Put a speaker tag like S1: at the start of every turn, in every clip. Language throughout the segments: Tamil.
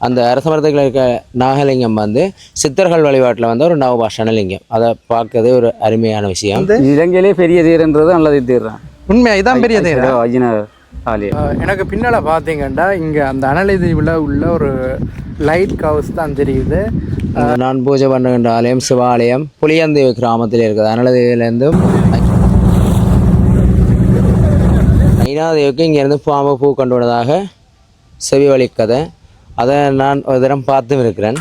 S1: அந்த அரச மரத்துக்குள்ள இருக்க நாகலிங்கம் வந்து சித்தர்கள் வழிபாட்டில் வந்து ஒரு நவபாஷண லிங்கம் அதை பார்க்கறதே ஒரு அருமையான விஷயம்.
S2: இலங்கையிலே பெரிய தேர்ன்றது நல்லது தேர் தான்
S3: உண்மையா இதான் பெரிய தேர்
S2: அஜின ஆலயம்
S3: அஹ் எனக்கு பின்னால் பார்த்தீங்கன்னா இங்கே அந்த அனலை தீவில் உள்ள ஒரு லைட் ஹவுஸ் தான் தெரியுது.
S1: நான் பூஜை பண்ணுகின்ற ஆலயம் சிவாலயம் புளியந்தீவு கிராமத்தில் இருக்குது. அனலதீவிலேருந்தும் ஐநாதேவிக்கு இங்கேருந்து பாம்பு பூ கொண்டு வந்ததாக செவி வழிக்கதை அதை நான் ஒரு தரம் பார்த்தும் இருக்கிறேன்.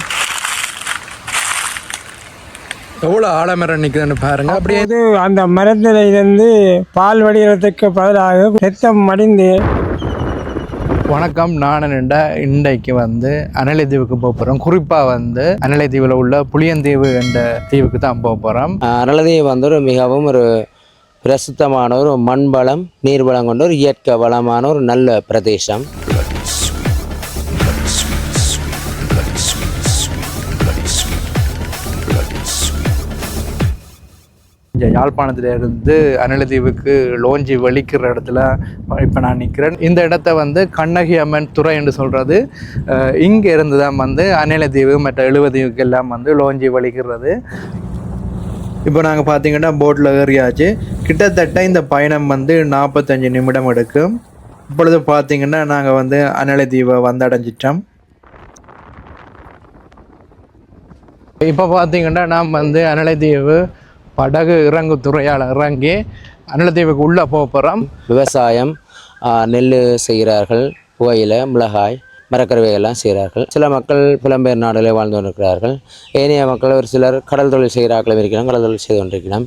S3: எவ்வளோ ஆலமரம் நிற்குதுன்னு பாருங்க. அப்படியே
S4: அந்த மரத்தில் இருந்து பால் வடிகிறதுக்கு பதிலாக ரத்தம் மடிந்து
S3: வணக்கம். நான் நின்ற இன்றைக்கு வந்து அனலை தீவுக்கு போக போகிறோம் குறிப்பாக வந்து அனலை தீவில் உள்ள புளியந்தீவு என்ற தீவுக்கு தான் போக போகிறோம்
S1: அனலதீவு வந்து ஒரு மிகவும் ஒரு பிரசித்தமான ஒரு மண் வளம் நீர் வளம் கொண்ட ஒரு இயற்கை வளமான ஒரு நல்ல பிரதேசம்.
S3: யாழ்ப்பாணத்தில் யாழ்ப்பாணத்துல இருந்து அனலதீவுக்கு லோஞ்சி வலிக்கிற இடத்துல இப்போ நான் நிற்கிறேன் இந்த இடத்த வந்து கண்ணகி அம்மன் துறை என்று சொல்கிறது இங்கே இருந்து தான் வந்து அனலதீவு மற்ற எழுவதீவுக்கு எல்லாம் வந்து லோஞ்சி வலிக்கிறது. இப்போ நாங்கள் பார்த்தீங்கன்னா போட்டில் ஏறியாச்சு. கிட்டத்தட்ட இந்த பயணம் வந்து நாற்பத்தஞ்சு நிமிடம் எடுக்கும். இப்பொழுது பார்த்தீங்கன்னா நாங்கள் வந்து அனலதீவை வந்தடைஞ்சிட்டோம். இப்போ பார்த்தீங்கன்னா நாம் வந்து அனலதீவு படகு இறங்கு துறையால் இறங்கி அனலதீவுக்கு உள்ளே போக போகிறோம்
S1: விவசாயம் நெல் செய்கிறார்கள் புகையிலை மிளகாய் மரக்கறிவைகள்லாம் செய்கிறார்கள். சில மக்கள் புலம்பெயர் நாடுகளில் வாழ்ந்து கொண்டிருக்கிறார்கள். ஏனைய மக்கள் ஒரு சிலர் கடல் தொழில் செய்கிறார்களும் இருக்கிறோம் கடல் தொழில் செய்து கொண்டிருக்கிறோம்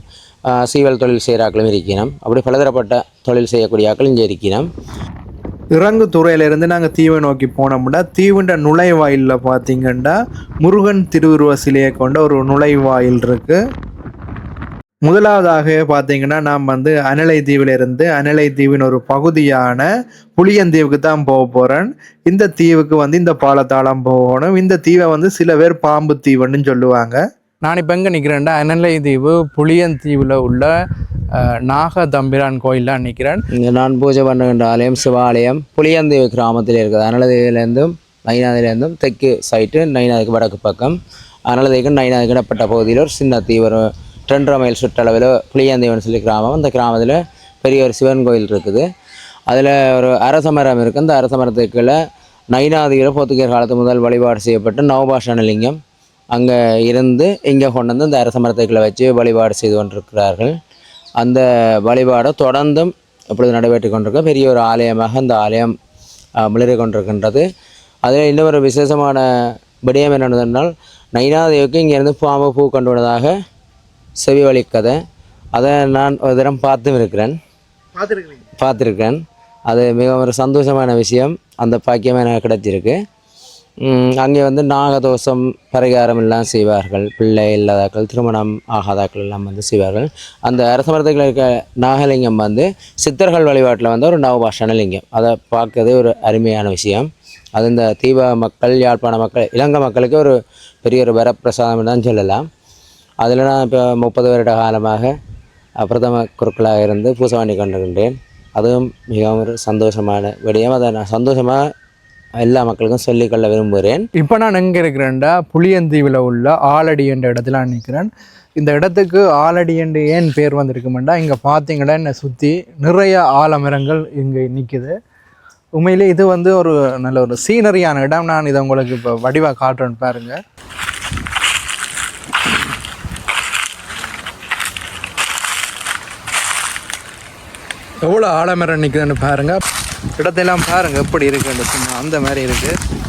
S1: சீவல் தொழில் செய்கிறார்களும் இருக்கிறோம் அப்படி பலதரப்பட்ட தொழில் செய்யக்கூடிய ஆக்கள் இங்கே இருக்கிறோம்
S3: இறங்கு துறையிலிருந்து நாங்கள் தீவை நோக்கி போனோம்னா தீவுண்ட நுழைவாயிலில் பார்த்தீங்கன்னா முருகன் திருவுருவ சிலையை கொண்ட ஒரு நுழைவாயில் இருக்கு. முதலாவதாக பார்த்தீங்கன்னா நாம் வந்து அனலை தீவிலிருந்து அனலை தீவின் ஒரு பகுதியான புளியந்தீவுக்கு தான் போக போகிறேன் இந்த தீவுக்கு வந்து இந்த பாலத்தாளம் போகணும். இந்த தீவை வந்து சில பேர் பாம்பு தீவுன்னு சொல்லுவாங்க. நான் இப்போ எங்கே நிற்கிறேன்டா அனலை தீவு புளியந்தீவில் உள்ள அஹ், நாக தம்பிரான் கோயிலில் நிற்கிறேன்
S1: இங்கே நான் பூஜை பண்ணுகின்ற ஆலயம் சிவாலயம் புளியந்தீவு கிராமத்தில் இருக்குது. அனலதீவிலேருந்தும் நைனாதிலேருந்தும் தெற்கு சைட்டு நைனாதிக்கு வடக்கு பக்கம். அனலதீவுக்கு நைனாதிக்கு இடப்பட்ட பகுதியில் ஒரு சின்ன தீவு ஒரு ரெண்டரை மைல் சுற்றளவில் புளியாந்தேவன் சொல்லி கிராமம். அந்த கிராமத்தில் பெரிய ஒரு சிவன் கோயில் இருக்குது. அதில் ஒரு அரச மரம் இருக்குது அந்த அரச மரத்துக்குள்ள நைனாதியில் போத்துக்கியர் காலத்து முதல் வழிபாடு செய்யப்பட்ட நவபாஷண லிங்கம் அங்கே இருந்து இங்கே கொண்டு வந்து இந்த அரச மரத்துக்குள்ள வச்சு வழிபாடு செய்து கொண்டிருக்கிறார்கள். அந்த வழிபாடை தொடர்ந்தும் இப்பொழுது நடைபெற்று கொண்டிருக்க பெரிய ஒரு ஆலயமாக அந்த ஆலயம் மிளறி கொண்டிருக்கின்றது. அதில் இன்னொரு விசேஷமான விடயம் என்னென்னால் நைனாதேவிக்கு இங்கேருந்து பாம்பு பூ கொண்டு வந்ததாக செவி வழி கதை. அதை நான் ஒரு தரம் பார்த்தும் இருக்கிறேன் பார்த்துருக்கேன் அது மிகவும் ஒரு சந்தோஷமான விஷயம். அந்த பாக்கியம் எனக்கு கிடைச்சிருக்கு அங்கே வந்து நாகதோஷம் பரிகாரம் எல்லாம் செய்வார்கள். பிள்ளை இல்லாதாக்கள் திருமணம் ஆகாதாக்கள் எல்லாம் வந்து செய்வார்கள். அந்த அரச மரத்துக்குள்ள இருக்க நாகலிங்கம் வந்து சித்தர்கள் வழிபாட்டில் வந்து ஒரு நவபாஷண லிங்கம். அதை பார்க்கறதே ஒரு அருமையான விஷயம். அது இந்த தீப மக்கள் யாழ்ப்பாண மக்கள் இலங்கை மக்களுக்கு ஒரு பெரிய ஒரு வரப்பிரசாதம் தான் சொல்லலாம். அதில் நான் இப்போ முப்பது வருட காலமாக பிரதம குருக்களாக இருந்து பூசை பண்ணி கொண்டிருக்கின்றேன். அதுவும் மிகவும் ஒரு சந்தோஷமான விடயம். அதை நான் சந்தோஷமாக எல்லா மக்களுக்கும் சொல்லிக்கொள்ள விரும்புகிறேன்.
S3: இப்போ நான் எங்கே இருக்கிறேன்டா? புளியந்தீவில் உள்ள ஆலடி என்ற இடத்துல நான் நிற்கிறேன். இந்த இடத்துக்கு ஆலடி என்று ஏன் பேர் வந்திருக்குமெண்டா? இங்கே பார்த்தீங்கன்னா என்னை சுற்றி நிறைய ஆலமரங்கள் இங்கே நிற்குது. உண்மையிலே இது வந்து ஒரு நல்ல ஒரு சீனரியான இடம். நான் இதை உங்களுக்கு இப்போ வடிவாக காட்டுறேன் பாருங்கள் எவ்வளோ ஆலமரம் நிற்குதுன்னு பாருங்க. இடத்தையெல்லாம் பாருங்க எப்படி இருக்குன்னு சும்மா அந்த மாதிரி இருக்குது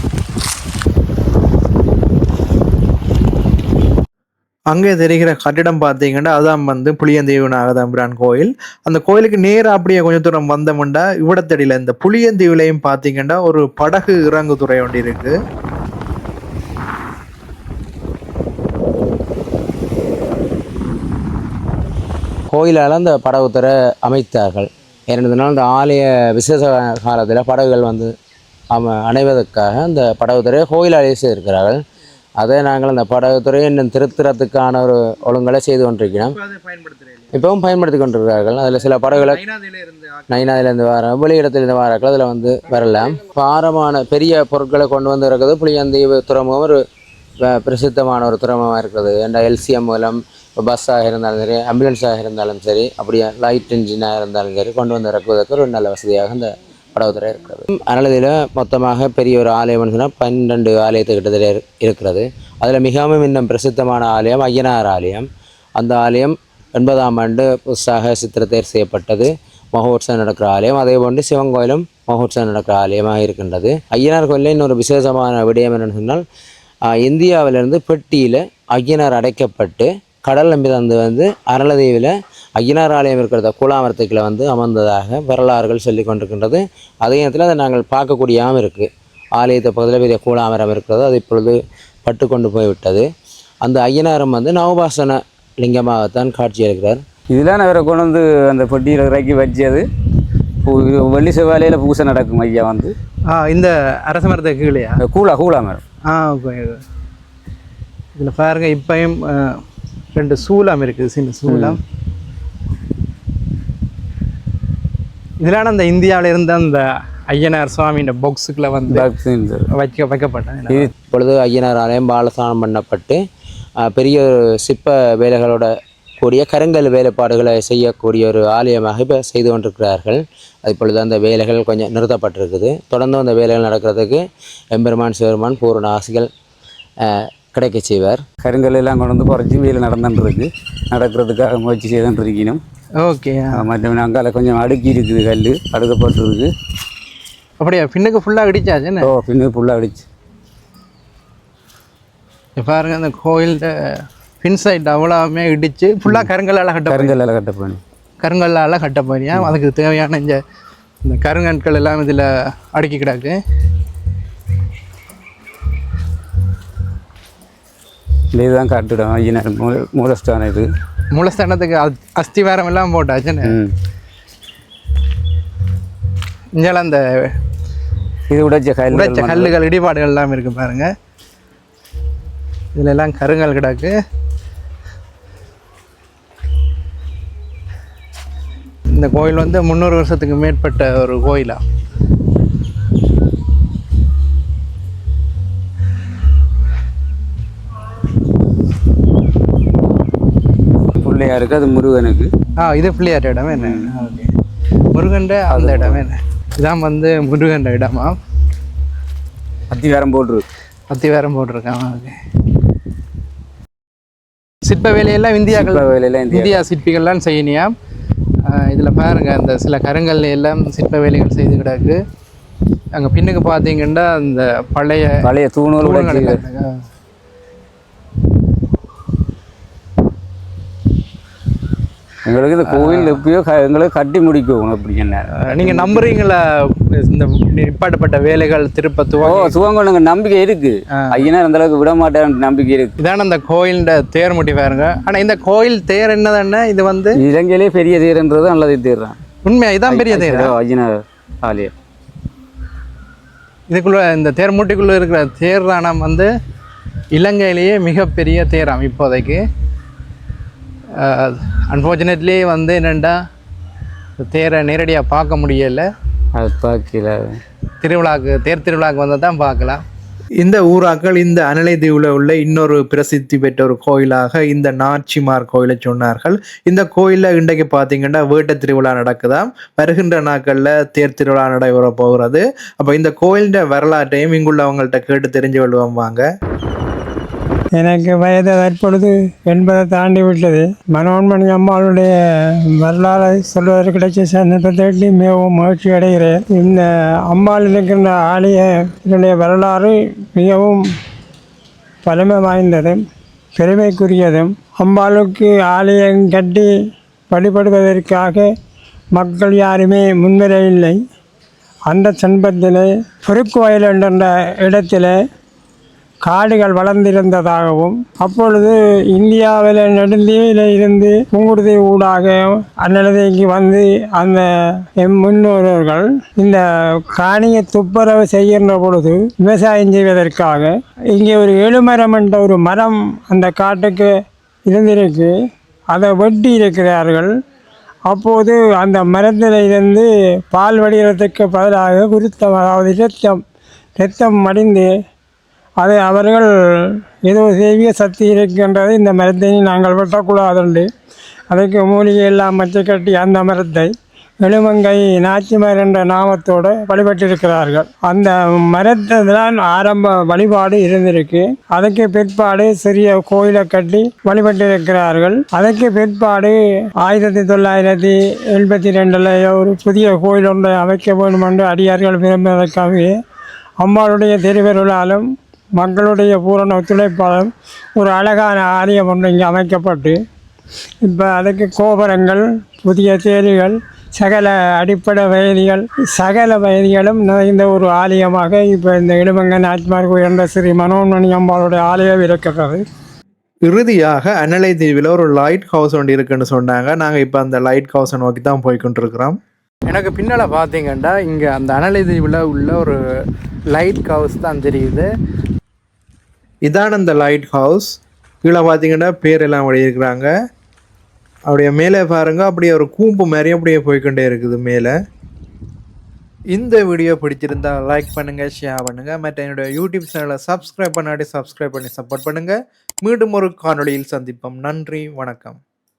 S3: அங்கே தெரிகிற கட்டிடம் பார்த்தீங்கன்னா அதான் வந்து புளியந்தீவு நாகதம்பிரான் கோயில். அந்த கோயிலுக்கு நேராக அப்படியே கொஞ்சம் தூரம் வந்தோம்னா இவிடத்தடியில் இந்த புளியந்தீவுலையும் பார்த்தீங்கன்னா ஒரு படகு இறங்கு துறை ஒன்று இருக்கு.
S1: கோயிலால் அந்த படகுத்துறை அமைத்தார்கள். ஏனென்றால் இந்த ஆலய விசேஷ காலத்தில் படகுகள் வந்து அம அணைவதற்காக அந்த படகுத்துறையை கோயிலாலே செய்திருக்கிறார்கள். அதை நாங்கள் அந்த படகுத்துறையை இன்னும் திருத்துறதுக்கான ஒரு ஒழுங்கலை செய்து கொண்டிருக்கிறோம். இப்பவும் பயன்படுத்தி கொண்டிருக்கிறார்கள். அதில் சில படகுகளை நைனாதிலேருந்து வர வெளியிடத்திலிருந்து வராக்கள் அதில் வந்து வரலாம். பாரமான பெரிய பொருட்களை கொண்டு வந்து இருக்கிறது புளியந்தீவு துறைமுகம் ஒரு பிரசித்தமான ஒரு துறைமுகமாக இருக்கிறது. என்ற எல்சிஎம் மூலம் இப்போ பஸ்ஸாக இருந்தாலும் சரி ஆம்புலன்ஸாக இருந்தாலும் சரி அப்படியே லைட் இன்ஜினாக இருந்தாலும் சரி கொண்டு வந்து இறக்குவதற்கு ஒரு நல்ல வசதியாக இந்த படகுத்துறை இருக்கிறது. அதனால் இதில் மொத்தமாக பெரிய ஒரு ஆலயம்னு சொன்னால் பன்னெண்டு ஆலயத்து கிட்டத்தட்ட இருக்கிறது. அதில் மிகவும் இன்னும் பிரசித்தமான ஆலயம் ஐயனார் ஆலயம். அந்த ஆலயம் எண்பதாம் ஆண்டு புதுசாக சித்திரத்தேர் செய்யப்பட்டது. மகோத்சவம் நடக்கிற ஆலயம். அதே போன்று சிவன் கோயிலும் மகோத்சவம் நடக்கிற ஆலயமாக இருக்கின்றது. ஐயனார் கோயிலில் இன்னொரு விசேஷமான விடயம் என்னென்னு சொன்னால் இந்தியாவிலிருந்து பெட்டியில் ஐயனார் அடைக்கப்பட்டு கடல் நம்பி தந்து வந்து அரளதீவில் ஐயனார் ஆலயம் இருக்கிறத கூழாமரத்துக்குள்ள வந்து அமர்ந்ததாக வரலாறுகள் சொல்லி கொண்டிருக்கின்றது. அதே நேரத்தில் அதை நாங்கள் பார்க்கக்கூடியாமல் இருக்குது ஆலயத்தை பக்கத்தில் பெரிய கூழாமரம் இருக்கிறது. அது இப்பொழுது பட்டு கொண்டு போய்விட்டது அந்த ஐயனாரம் வந்து நவபாசன லிங்கமாகத்தான் காட்சியளிக்கிறார்.
S2: இதெல்லாம் அவரை கொண்டு வந்து அந்த பொட்டியில் இறக்கி வச்சது. வெள்ளி செவ்வாழையில் பூசை நடக்கும் ஐயா வந்து.
S3: ஆ இந்த அரச மரத்துக்கு கீழேயா?
S2: கூலா கூலா மேடம்
S3: ஆ ஓகே. இதில் பாருங்க இப்பயும் ரெண்டு சூலம் இருக்குது. சின்ன சூலம். இதெல்லாம் அந்த இந்தியாவில் இருந்த அந்த ஐயனார் சுவாமியின் பாக்ஸுக்குள்ள வந்து வைக்க வைக்கப்பட்டேன்
S1: இப்பொழுது ஐயனார் ஆலயம் பாலஸ்தானம் பண்ணப்பட்டு பெரிய ஒரு சிற்ப வேலைகளோட கூடிய கருங்கல் வேலைப்பாடுகளை செய்யக்கூடிய ஒரு ஆலயமாக இப்போ செய்து கொண்டிருக்கிறார்கள். அது இப்பொழுது அந்த வேலைகள் கொஞ்சம் நிறுத்தப்பட்டிருக்குது. தொடர்ந்து அந்த வேலைகள் நடக்கிறதுக்கு எம்பெருமான் சிவருமான் பூரண ஆசைகள் ஆஹ், கிடைக்கச் செய்வார்.
S2: கருங்கல் எல்லாம் கொண்டு வந்து குறைச்சி வீட்டில் நடந்துட்டு இருக்கு நடக்கிறதுக்காக முயற்சி செய்துட்டு இருக்கணும்
S3: ஓகே
S2: மற்ற அங்கால கொஞ்சம் அடுக்கி இருக்குது கல் அடுக்கப்பட்டு இருக்கு
S3: அப்படியா? பின்னுக்கு ஃபுல்லாக இடிச்சாச்சுன்னு
S2: ஓ பின்னு ஃபுல்லாக அடிச்சு.
S3: பாருங்க அந்த கோயில்ட பின் சைடு அவ்வளவுமே இடிச்சு ஃபுல்லாக கருங்கல்லால் கட்ட
S2: கருங்கல் எல்லாம் கட்ட பண்ணி
S3: கருங்கல்லால் கட்ட போறியா அதுக்கு தேவையான இந்த இந்த கருங்கற்கள் எல்லாம் இதில் அடுக்கி கிடக்கு.
S2: இந்த இதுதான் கட்டிடம் ஐயனார் மூல மூலஸ்தானம் இது.
S3: மூலஸ்தானத்துக்கு அஸ்- அஸ்திவாரம் எல்லாம் போட்டாச்சுன்னு இங்கெல்லாம் அந்த
S2: இது உடைச்ச கல்
S3: உடைச்ச கல்லுகள் இடிபாடுகள் எல்லாம் இருக்கு பாருங்க. இதுல எல்லாம் கருங்கல் கிடக்கு. இந்த கோயில் வந்து முந்நூறு வருஷத்துக்கு மேற்பட்ட ஒரு கோயிலா?
S2: பிள்ளையாருக்கு அது முருகனுக்கு.
S3: ஆ இது பிள்ளையார் இடம் என்ன? ஓகே. அந்த இடம் என்ன? இதான் வந்து முருகண்ட இடமா?
S2: அத்திவாரம் போட்டுருக்கு.
S3: அத்திவாரம் போட்டிருக்கான் ஓகே. சிற்ப வேலையெல்லாம் இந்தியாக்கள்
S2: வேலையெல்லாம் இந்தியா.
S3: சிற்பிகள்லாம் செய்யணியா? இதில் பாருங்க அந்த சில கருங்கல்ல எல்லாம் சிற்ப வேலைகள் செய்து கிடக்கு. அங்கே பின்னுக்கு பார்த்தீங்கன்னா அந்த பழைய
S2: பழைய தூணூல்
S3: தூண்கள்
S2: உடைச்சி
S3: எல்லாம் கிடக்கு.
S2: எங்களுக்கு இந்த கோவில் எப்பயோ எங்களுக்கு கட்டி முடிக்கணும் அப்படி என்ன?
S3: அஹ், நீங்க நம்புறீங்களா? இந்த நிப்பாட்டப்பட்ட வேலைகள் திருப்ப துவங்க
S2: சுவங்கொண்ணுங்க நம்பிக்கை இருக்கு. ஐயனார் அந்த அளவுக்கு விட மாட்டேன் நம்பிக்கை இருக்கு.
S3: இதான அந்த கோயிலோட தேர் முட்டி பாருங்க. ஆனா இந்த கோயில் தேர் என்னதானே? இது வந்து
S2: இலங்கையிலே பெரிய தேர்ன்றது நல்லது தேர்றான்
S3: உண்மையா? இதான் பெரிய தேர்?
S2: ஐயனார் ஆலயம்
S3: இதுக்குள்ள இந்த தேர் மூட்டிக்குள்ள இருக்கிற தேர் தானம் வந்து இலங்கையிலேயே மிகப்பெரிய தேராம் இப்போதைக்கு? அன்ஃபார்ச்சுனேட்லி வந்து என்னென்னா தேரை நேரடியாக பார்க்க முடியலை.
S2: அது பார்க்கல.
S3: திருவிழாக்கு தேர் திருவிழாக்கு வந்தால் தான் பார்க்கலாம். இந்த ஊராக்கள் இந்த அனலை தீவில் உள்ள இன்னொரு பிரசித்தி பெற்ற ஒரு கோயிலாக இந்த நாச்சிமார் கோயிலை சொன்னார்கள். இந்த கோயிலில் இன்றைக்கு பார்த்தீங்கன்னா வேட்ட திருவிழா நடக்குதாம் வருகின்ற நாட்களில் தேர் திருவிழா நடைபெற போகிறது. அப்போ இந்த கோயிலின் வரலாற்றையும் இங்குள்ளவங்கள்ட்ட கேட்டு தெரிஞ்சு கொள்வோம் வாங்க.
S4: எனக்கு வயது தற்பொழுது என்பதை தாண்டி விட்டது மனோன்மணி அம்மாளுடைய வரலாறை சொல்வதற்கு கிடைச்ச சந்தர்ப்பத்தை மிகவும் மகிழ்ச்சி அடைகிறேன். இந்த அம்மாள் இருக்கின்ற ஆலயத்தினுடைய வரலாறு மிகவும் பழமை வாய்ந்ததும் பெருமைக்குரியதும் அம்பாளுக்கு ஆலயம் கட்டி வழிபடுவதற்காக மக்கள் யாருமே முன்வரையில்லை அந்த சந்தர்ப்பத்தில் பொறுக்கு வயல் என்ற இடத்துல காடுகள் வளர்ந்திருந்ததாகவும் அப்பொழுது இந்தியாவில் நெடுந்தீவில் இருந்து புங்குடுதி ஊடாக அந்நிலத்தைக்கு வந்து அந்த எம் முன்னோர்கள் இந்த காணியை துப்புரவு செய்கின்ற பொழுது விவசாயம் செய்வதற்காக இங்கே ஒரு எழுமரம் என்ற ஒரு மரம் அந்த காட்டுக்கு இருந்திருக்கு. அதை வெட்டி இருக்கிறார்கள். அப்போது அந்த மரத்தில் இருந்து பால் வடிகிறதுக்கு பதிலாக விருத்தம் அதாவது இரத்தம் இரத்தம் மடிந்து அதை அவர்கள் ஏதோ தெய்வீக சக்தி இருக்கின்றது இந்த மரத்தை நாங்கள் வெட்டக்கூடாதுண்டு. அதுக்கு மூலிகை எல்லாம் மச்சை கட்டி அந்த மரத்தை எழுமங்கை நாச்சிமர் என்ற நாமத்தோடு வழிபட்டிருக்கிறார்கள். அந்த மரத்தை தான் ஆரம்ப வழிபாடு இருந்திருக்கு. அதற்கு பிற்பாடு சிறிய கோயிலை கட்டி வழிபட்டிருக்கிறார்கள். அதற்கு பிற்பாடு ஆயிரத்தி தொள்ளாயிரத்தி எண்பத்தி ரெண்டில் ஒரு புதிய கோயில் ஒன்றை அமைக்க வேண்டும் என்று அடியார்கள் விரும்பியதற்காகவே அம்பாளுடைய திருவருளாலும் மக்களுடைய பூரண ஒத்துழைப்பாலும் ஒரு அழகான ஆலயம் ஒன்று இங்கே அமைக்கப்பட்டு இப்போ அதுக்கு கோபுரங்கள் புதிய தேரிகள் சகல அடிப்படை வயதிகள் சகல வயதிகளும் நிறைந்த ஒரு ஆலயமாக இப்போ இந்த இடுமங்கன் ஆத்மார் உயர்ந்த ஸ்ரீ மனோன்மணி அம்பாளுடைய ஆலயம் இருக்கிறது.
S3: இறுதியாக அனலை தீவில் ஒரு லைட் ஹவுஸ் ஒன்று இருக்குன்னு சொன்னாங்க. நாங்கள் இப்போ அந்த லைட் ஹவுஸை நோக்கி தான் போய்க்கொண்டிருக்கிறோம். எனக்கு பின்னால் பார்த்தீங்கன்னா இங்கே அந்த அனலை தீவில் உள்ள ஒரு லைட் ஹவுஸ் தான் தெரியுது. இதான அந்த லைட் ஹவுஸ் கீழே பார்த்தீங்கன்னா பேரெல்லாம் எழுதியிருக்கிறாங்க அப்படியே மேலே பாருங்க அப்படியே ஒரு கூம்பு மாதிரி அப்படியே போய்க்கொண்டே இருக்குது மேலே. இந்த வீடியோ பிடிச்சிருந்தா லைக் பண்ணுங்க ஷேர் பண்ணுங்க. மற்ற என்னுடைய யூடியூப் சேனலை சப்ஸ்கிரைப் பண்ணாடி சப்ஸ்கிரைப் பண்ணி சப்போர்ட் பண்ணுங்க. மீண்டும் ஒரு காணொலியில் சந்திப்போம். நன்றி வணக்கம்.